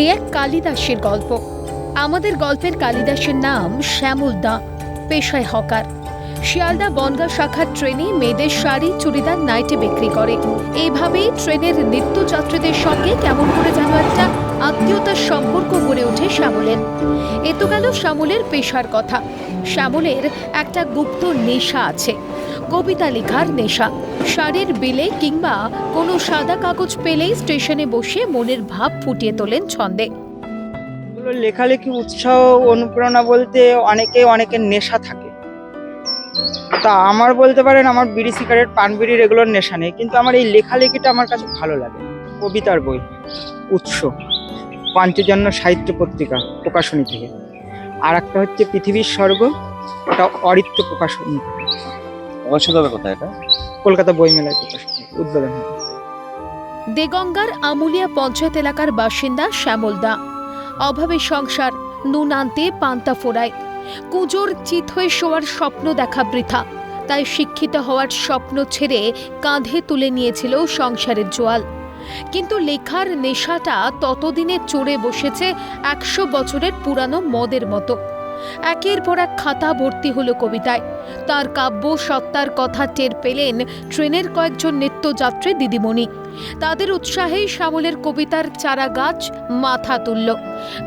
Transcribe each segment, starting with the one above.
এ এক কালিদাসের গল্প। আমাদের গল্পের কালিদাসের নাম শ্যামল দা, পেশায় হকার। শিয়ালদা বনগা শাখার ট্রেনে মেয়েদের শাড়ি, চুড়িদার, নাইটি বিক্রি করে। এইভাবেই ট্রেনের নিত্যযাত্রীদের সঙ্গে কেমন করে যেন একটা আত্মীয়তার সম্পর্ক গড়ে ওঠে শ্যামলের। এ তো গেল শ্যামলের পেশার কথা। শ্যামলের একটা গুপ্ত নেশা আছে, কবিতা লেখার নেশা। শাড়ির বিলে কিংবা কোনো সাদা কাগজ পেলেই স্টেশনে বসে মনের ভাব ফুটিয়ে তোলেন ছন্দে। লেখালেখি, উৎসাহ, অনুপ্রেরণা বলতে অনেকে, অনেকের নেশা থাকে। তা আমার বলতে পারেন, আমার বিড়ি, সিগারেট পান বিড়ির এগুলোর নেশা নেই, কিন্তু আমার এই লেখালেখিটা আমার কাছে ভালো লাগে। কবিতার বই, উৎস, পাঞ্চজন্য সাহিত্য পত্রিকা প্রকাশনী থেকে। আর একটা হচ্ছে পৃথিবীর স্বর্গ, ওটা অরিত্য প্রকাশনী। প্রকাশিত হবে কোথায় এটা? কলকাতা বইমেলায় প্রকাশিত উদ্বোধন দেগঙ্গার আমুলিয়া পঞ্চায়েত এলাকার বাসিন্দা শ্যামল দা। অভাবে সংসার নুন আনতে পান্তা ফোড়ায়। কুজোর চিত হয়ে শোয়ার স্বপ্ন দেখা বৃথা। তাই শিক্ষিত হওয়ার স্বপ্ন ছেড়ে কাঁধে তুলে নিয়েছিল সংসারের জোয়াল। কিন্তু লেখার নেশাটা ততদিনে চড়ে বসেছে একশো বছরের পুরানো মদের মতো। একের পর এক খাতা ভর্তি হলো কবিতায়। তার কাব্য, সত্তার কথা টের পেলেন ট্রেনের কয়েকজন নিত্যযাত্রী দিদিমণি। তাদের উৎসাহেই শ্যামলের কবিতার চারা গাছ মাথা তুলল।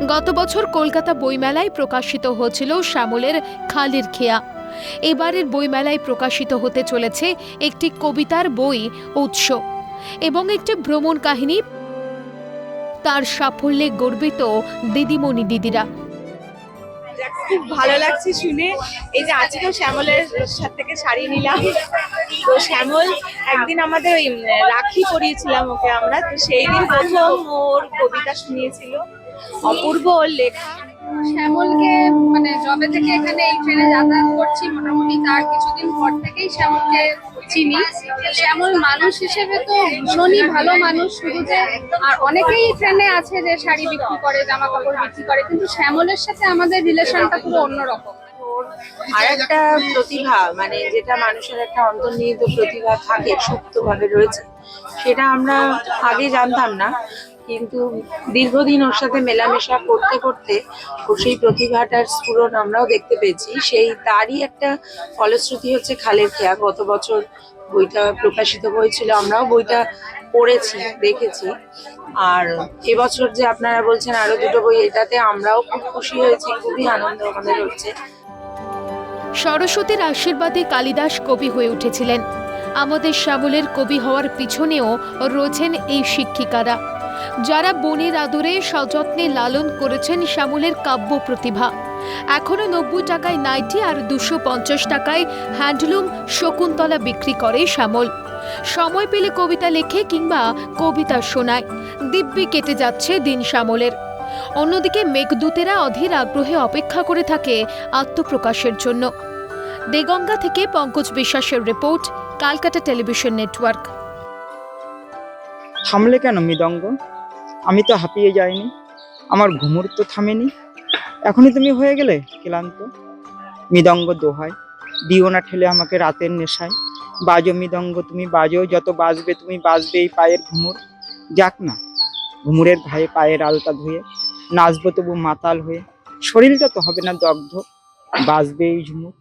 গত বছর কলকাতা বইমেলায় প্রকাশিত হয়েছিল শ্যামলের খালির খেয়া। এবারের বইমেলায় প্রকাশিত হতে চলেছে একটি কবিতার বই, উৎস এবং একটি ভ্রমণ কাহিনী। তার সাফল্যে গর্বিত দিদিমণি দিদিরা। খুব ভালো লাগছে শুনে। এই যে আজকেও শ্যামলের থেকে শাড়ি নিলাম। তো শ্যামল, একদিন আমাদের ওই রাখি পরিয়েছিলাম ওকে আমরা। তো সেই দিন প্রথম ওর কবিতা শুনিয়েছিল। অপূর্ব ওর লেখা। শ্যামলকে মানে জবে থেকে এখানে এই ট্রেনে যাতায়াত করছি, মোটামুটি তার কিছুদিন পর থেকেই শ্যামলকে চিনি। শ্যামল মানুষ হিসেবে তো ভীষণই ভালো মানুষ শুধু যে, আর অনেকেই ট্রেনে আছে যে শাড়ি বিক্রি করে জামা কাপড় বিক্রি করে, কিন্তু শ্যামলের সাথে আমাদের রিলেশনটা পুরো অন্যরকম। আর একটা প্রতিভা মানে যেটা মানুষের একটা অন্তর্নিহিত প্রতিভা থাকে সুপ্তভাবে রয়েছে, সেটা আমরা আগে জানতাম না। কিন্তু দীর্ঘদিন ওর সাথে মেলামেশা করতে করতে ওর সেই প্রতিভাটার স্ফুরণ আমরাও দেখতে পেয়েছি। সেই তারই একটা ফলশ্রুতি হচ্ছে খালের খেয়া। গত বছর বইটা প্রকাশিত হয়েছিল, আমরাও বইটা পড়েছি, দেখেছি। আর এবছর যে আপনারা বলছেন আরও দুটো বই, এটাতে আমরাও খুব খুশি হয়েছি, খুবই আনন্দ আমাদের হচ্ছে। সরস্বতীর আশীর্বাদে কালিদাস কবি হয়ে উঠেছিলেন। আমাদের শ্যামলের কবি হওয়ার পিছনেও রয়েছেন এই শিক্ষিকারা। যারা বনের আদরে সযত্নে লালন করেছেন শ্যামলের কাব্য প্রতিভা। এখনও নব্বই টাকায় নাইটি আর দুশো পঞ্চাশ টাকায় হ্যান্ডলুম শকুন্তলা বিক্রি করে শ্যামল। সময় পেলে কবিতা লেখে কিংবা কবিতা শোনায়। দিব্যি কেটে যাচ্ছে দিন শ্যামলের। অন্যদিকে মেঘদূতেরা অধীর আগ্রহে অপেক্ষা করে থাকে আত্মপ্রকাশের জন্য। দেগঙ্গা থেকে পঙ্কজ বিশ্বাসের রিপোর্ট, কালকাটা টেলিভিশন নেটওয়ার্ক। থামলে কেন মৃদঙ্গ? আমি তো হাঁপিয়ে যাইনি। আমার ঘুমুর তো থামেনি। এখনই তুমি হয়ে গেলে, ক্লান্ত? মৃদঙ্গ দোহায়। দিও না ঠেলে আমাকে রাতের নেশায়। বাজো মৃদঙ্গ তুমি, বাজো যত বাজবে তুমি, বাজবে এই পায়ের ঘুমুর। যাক না, ঘুমুরের ভাইয়ে পায়ের আলতা ধুয়ে, নাচবো তবু মাতাল হয়ে। শরীরটা তো হবে না দগ্ধ, বাজবে এই ঝুমুর।